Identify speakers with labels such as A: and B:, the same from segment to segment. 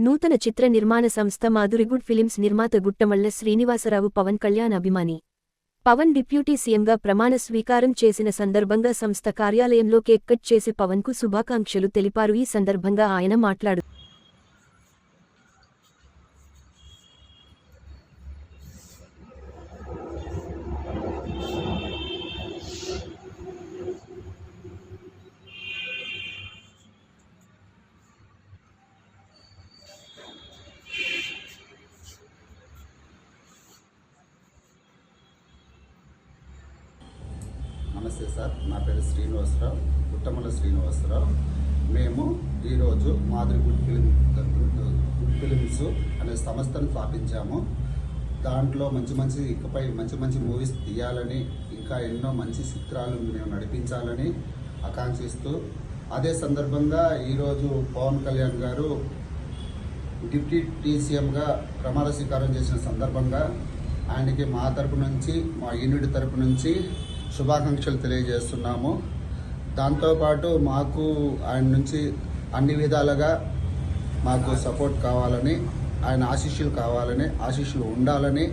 A: నూతన చిత్ర నిర్మాణ సంస్థ మాధురిగుడ్ ఫిలిమ్స్ నిర్మాత గుట్టమల్ల శ్రీనివాసరావు పవన్ కళ్యాణ్ అభిమాని. పవన్ డిప్యూటీ సీఎంగా ప్రమాణ స్వీకారం చేసిన సందర్భంగా సంస్థ కార్యాలయంలో కేక్ కట్ చేసి పవన్కు శుభాకాంక్షలు తెలిపారు. ఈ సందర్భంగా ఆయన మాట్లాడు
B: నమస్తే సార్. నా పేరు శ్రీనివాసరావు గుట్టమల శ్రీనివాసరావు. మేము ఈరోజు Madhuri good film good films అనే సంస్థను స్థాపించాము. దాంట్లో మంచి మంచి ఇకపై మంచి మంచి మూవీస్ తీయాలని ఇంకా ఎన్నో మంచి చిత్రాలు మేము నడిపించాలని ఆకాంక్షిస్తూ అదే సందర్భంగా ఈరోజు పవన్ కళ్యాణ్ గారు డిప్యూటీ టీసీఎంగా ప్రమాణ స్వీకారం చేసిన సందర్భంగా ఆయనకి మా తరపు నుంచి మా యూనిట్ తరపు నుంచి శుభాకాంక్షలు తెలియజేస్తున్నాము. దాంతోపాటు మాకు ఆయన నుంచి అన్ని విధాలుగా మాకు సపోర్ట్ కావాలని ఆయన ఆశీస్సులు కావాలని ఆశీస్సులు ఉండాలని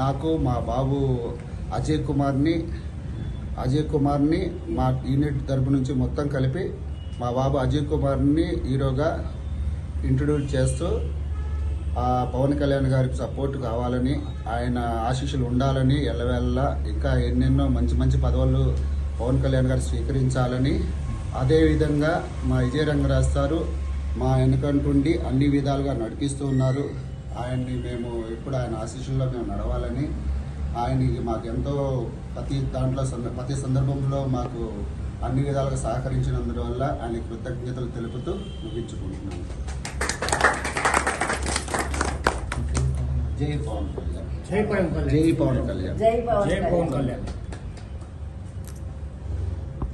B: నాకు మా బాబు అజయ్ కుమార్ని అజయ్ కుమార్ని మా యూనిట్ తరపు నుంచి మొత్తం కలిపి మా బాబు అజయ్ కుమార్ని హీరోగా ఇంట్రడ్యూస్ చేస్తూ పవన్ కళ్యాణ్ గారికి సపోర్ట్ కావాలని ఆయన ఆశీస్సులు ఉండాలని ఎల్లవెల్ల ఇంకా ఎన్నెన్నో మంచి మంచి పదవులు పవన్ కళ్యాణ్ గారు స్వీకరించాలని అదేవిధంగా మా విజయ రంగరాజ్ సారు మా వెనకంటుండి అన్ని విధాలుగా నడిపిస్తూ ఉన్నారు. ఆయన్ని మేము ఎప్పుడు ఆయన ఆశీస్సుల్లో మేము నడవాలని ఆయనకి మాకు ఎంతో ప్రతి దాంట్లో ప్రతి సందర్భంలో మాకు అన్ని విధాలుగా సహకరించినందువల్ల ఆయన కృతజ్ఞతలు తెలుపుతూ ముగించుకుంటున్నాను. జై పవన్ కళ్యాణ్
C: జై పవన్ కళ్యాణ్
B: జై పవన్ కళ్యాణ్
D: జై పవన్
C: జై పవన్
D: కళ్యాణ్
C: కళ్యాణ్